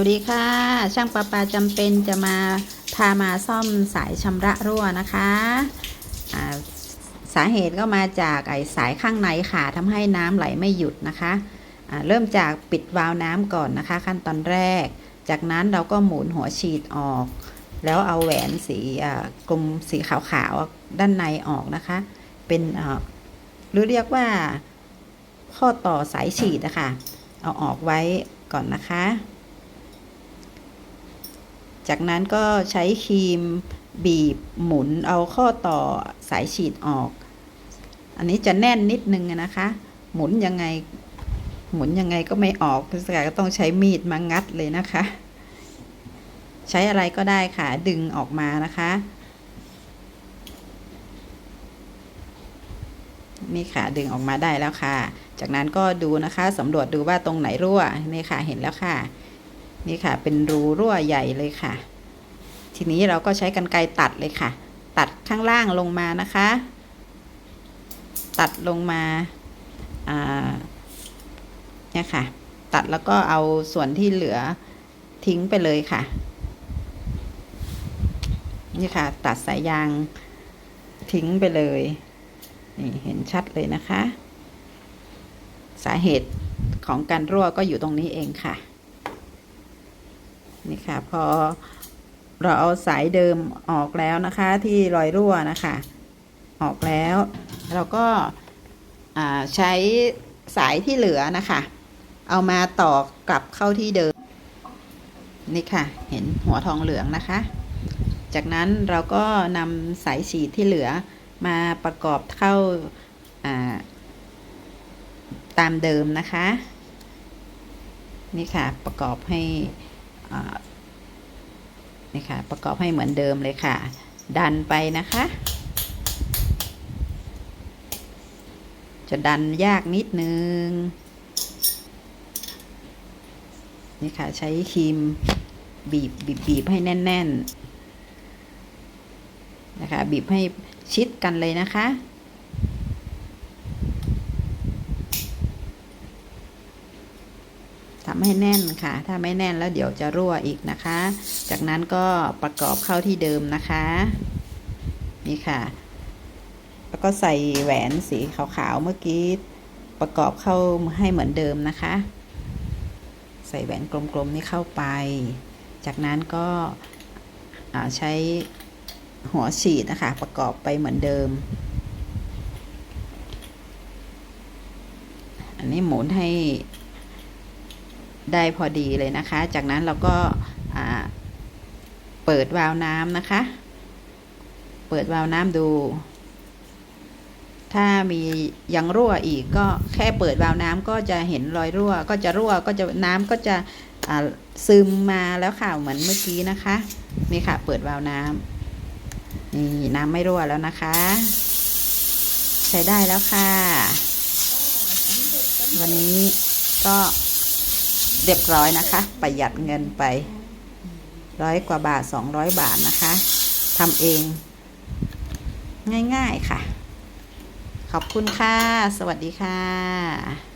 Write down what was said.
วัสดีค่ะ ช่างประปาจำเป็นจะมาพามาซ่อมสายชำระรั่วนะคะสาเหตุก็มาจากไอ้สายข้างในค่ะทำให้น้ำไหลไม่หยุดนะคะอ่าเริ่มจากปิดวาล์วน้ำก่อนนะคะ ขั้นตอนแรก จากนั้นเราก็หมุนหัวฉีดออก แล้วเอาแหวนสีกลมสีขาวๆด้านในออกนะคะ เป็นหรือเรียกว่าข้อต่อสายฉีดนะคะเอาออกไว้ก่อนนะคะ จากนั้นก็ใช้ครีมบีบหมุนเอาข้อต่อสายฉีดออก อันนี้จะแน่นนิดนึงนะคะ หมุนยังไง หมุนยังไงก็ไม่ออกพิสกาก็ต้องใช้มีดมางัดเลยนะคะ ใช้อะไรก็ได้ค่ะ ดึงออกมานะคะ นี่ค่ะดึงออกมาได้แล้วค่ะ จากนั้นก็ดูนะคะสำรวจดูว่าตรงไหนรั่ว นี่ค่ะเห็นแล้วค่ะ นี่ค่ะ เป็นรูรั่วใหญ่เลยค่ะ ทีนี้เราก็ใช้กรรไกรตัดเลยค่ะ ตัดข้างล่างลงมานะคะ ตัดลงมาอ่าเนี่ยค่ะ ตัดแล้วก็เอาส่วนที่เหลือทิ้งไปเลยค่ะ นี่ค่ะ ตัดสายยางทิ้งไปเลยนี่เห็นชัดเลยนะคะ สาเหตุของการรั่วก็อยู่ตรงนี้เองค่ะ นี่ค่ะ พอเราเอาสายเดิมออกแล้วนะคะที่รอยรั่วนะคะ ออกแล้ว เราก็าใช้สายที่เหลือนะคะ เอามาต่อกลับเข้าที่เดิม นี่ค่ะ เห็นหัวทองเหลืองนะคะ จากนั้นเราก็นำสายฉีดที่เหลือมาประกอบเข้าาตามเดิมนะคะ นี่ค่ะประกอบให้ นี่ค่ะ ประกอบให้เหมือนเดิมเลยค่ะ ดันไปนะคะ จะดันยากนิดนึง นี่ค่ะ ใช้ครีมบีบบีบบีบให้แน่น ๆ นะคะ บีบให้ชิดกันเลยนะคะ ทำให้แน่นค่ะ ถ้าไม่แน่นแล้วเดี๋ยวจะรั่วอีกนะคะ จากนั้นก็ประกอบเข้าที่เดิมนะคะ นี่ค่ะ แล้วก็ใส่แหวนสีขาวๆเมื่อกี้ประกอบเข้าให้เหมือนเดิมนะคะ ใส่แหวนกลมๆนี่เข้าไป จากนั้นก็ใช้หัวฉีดนะคะ ประกอบไปเหมือนเดิม อันนี้หมุนให้ ได้พอดีเลยนะคะ จากนั้นเราก็เปิดวาล์วน้ำนะคะ เปิดวาล์วน้ำดู ถ้ามียังรั่วอีกก็แค่เปิดวาล์วน้ำก็จะเห็นรอยรั่ว ก็จะรั่วก็จะน้ำก็จะซึมมาแล้วค่ะเหมือนเมื่อกี้นะคะนี่ค่ะ เปิดวาล์วน้ำนี่น้ำไม่รั่วแล้วนะคะ ใช้ได้แล้วค่ะ วันนี้ก็ เรียบร้อยนะคะ ประหยัดเงินไปร้อยกว่าบาทสองร้อยบาทนะคะทำเอง ง่ายๆค่ะ ขอบคุณค่ะ สวัสดีค่ะ